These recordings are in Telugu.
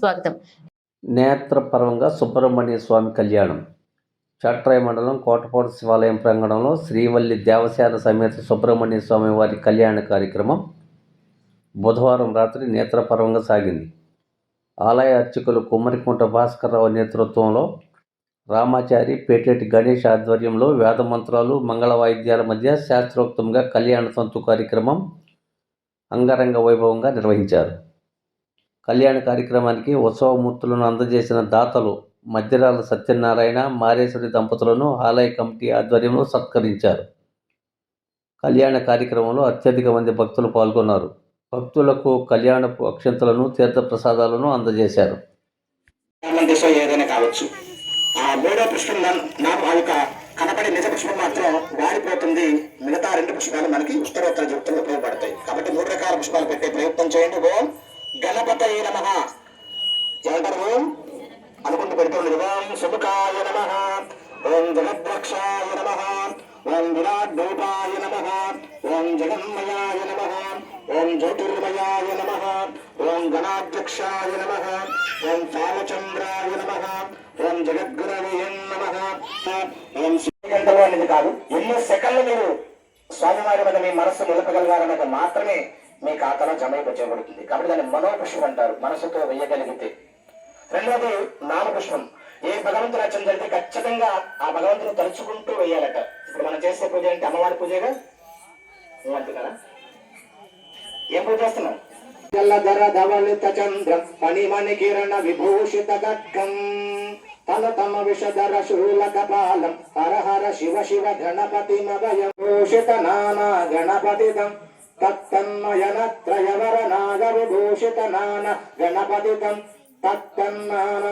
స్వాగతం. నేత్రపరంగా సుబ్రహ్మణ్య స్వామి కళ్యాణం. చట్రాయి మండలం కోటపాడు శివాలయం ప్రాంగణంలో శ్రీవల్లి దేవసేన సమేత సుబ్రహ్మణ్య స్వామి వారి కళ్యాణ కార్యక్రమం బుధవారం రాత్రి నేత్రపరంగా సాగింది. ఆలయ అర్చకులు కుమ్మరికుంట భాస్కర్రావు నేతృత్వంలో రామాచారి పేటేటి గణేష్ ఆధ్వర్యంలో వేద మంత్రాలు మంగళ వాయిద్యాల మధ్య శాస్త్రోక్తంగా కళ్యాణ తంతు కార్యక్రమం అంగరంగ వైభవంగా నిర్వహించారు. కళ్యాణ కార్యక్రమానికి ఉత్సవమూర్తులను అందజేసిన దాతలు మధ్యరాల సత్యనారాయణ మారేశ్వరి దంపతులను ఆలయ కమిటీ ఆధ్వర్యంలో సత్కరించారు. కళ్యాణ కార్యక్రమంలో అత్యధిక మంది భక్తులు పాల్గొన్నారు. భక్తులకు కళ్యాణపు అక్షంతలను తీర్థప్రసాదాలను అందజేశారు. ఏదైనా కావచ్చు. ఆ మూడో పుష్పం నాకు ఆ యొక్క కనపడే నిజ పుష్పం మాత్రం వాడిపోతుంది. మిగతా రెండు పుష్పాలు మనకి ఉత్తరోత్తర జీవితంలో ఉపయోగపడతాయి. కాబట్టి మూడు రకాల పుష్పాలు పెట్టే ప్రయత్నం చేయండి. ఓం గణపత నమ. ఏమంటారు అనుకుంటూ పెడుతుంది ఓం శుభకాయ నమ. ఓం జగద్రక్షాయ నమ. ఓం విరాట్ రూపాయ నమ. ఓం జగన్మయాయ నమ. ఓం జ్యోతిర్మయాయ నమ. ఓం గణాధ్యక్షాయ నమ. ఓం కాలచంద్రాయ నమ. ఓం జగద్గురవే నమ. ఓం గంటలు అనేది కాదు. ఎన్నో సెకండ్లు మీరు స్వామివారి మీద మీ మనస్సు నిలపగలిగారన్నది మాత్రమే మీ ఖాతాలో జమ చేయబడుతుంది కాబట్టి దాన్ని మనోపుష్పం అంటారు. మనసుతో వేయగలిగితే. రెండవది నామపుష్పం. ఏ భగవంతుడు అర్చన జరిగితే ఖచ్చితంగా ఆ భగవంతుని తలుచుకుంటూ వేయాలట. ఇప్పుడు మనం చేసే పూజ అంటే అమ్మవారి పూజగా? ఏమంటున్నారా? ఏం పూజ చేస్తున్నాం? జల్లధర ధవళిత చంద్ర మణిమణి కిరణ విభూషిత గడ్గం తల తమ విషధర శూల కపాలం హర హర శివ శివ గణపతి మభయం భూషిత నానా గణపతిదం. తత్తన్మయన నాగ విభూషిత నాన గణపతిదం తత్తన్నాన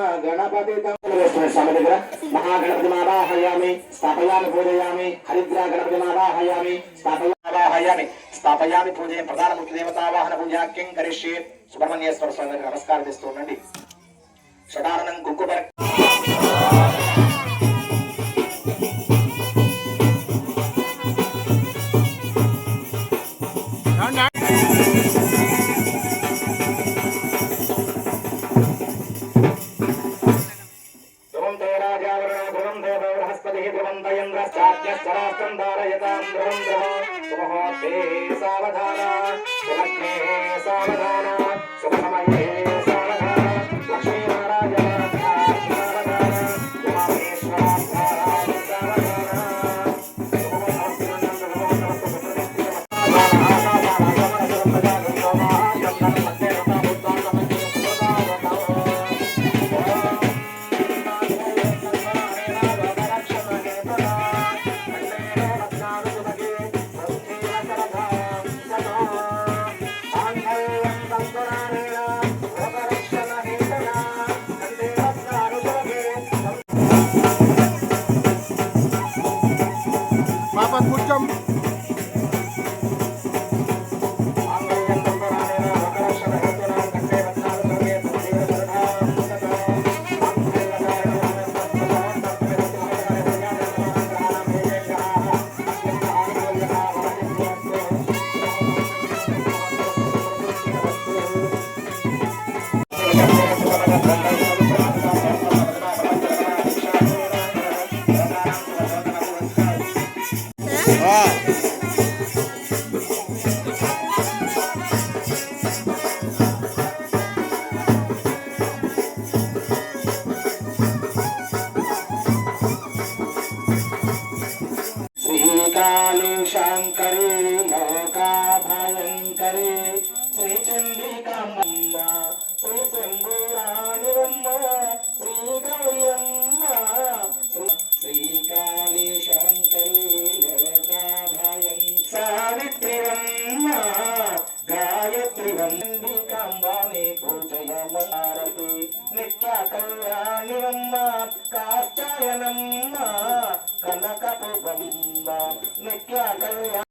స్వామి దగ్గర మహాగణపతి మావాహయామి స్థాపయామి పూజయామి హరిద్రా గణపతి మావాహయామి స్థాపయామి స్థాపయామి పూజ ప్రధానముఖ్య దేవతావాహన పూజాక్యం కరిష్యే. సుబ్రహ్మణ్యేశ్వర స్వామి దగ్గర నమస్కారం ఇస్తూ ఉండండి. షడారణం కుంకుమ తయంద్రాస్త్రాస్తం ధారయతాం ధ్రువం ధ్రువం సుమహోత్తే సావధాన సులగ్నే సావధాన శుభసమయే సావధాన శ్రీకాళీ శాంకరి లోకా భయంకరి శ్రీ చంద్రికమ్మ శ్రీ శంభురాణివమ్మ శ్రీ గౌరియమ్మ శ్రీకాళీ శాంకరి లోకా సావిత్రివమ్మ గాయత్రివమ్మికాంబాని పూజయమారతి నిత్య కళ్యాణివమ్మ కనకపు బొమ్మ నిత్య కళ్యాణ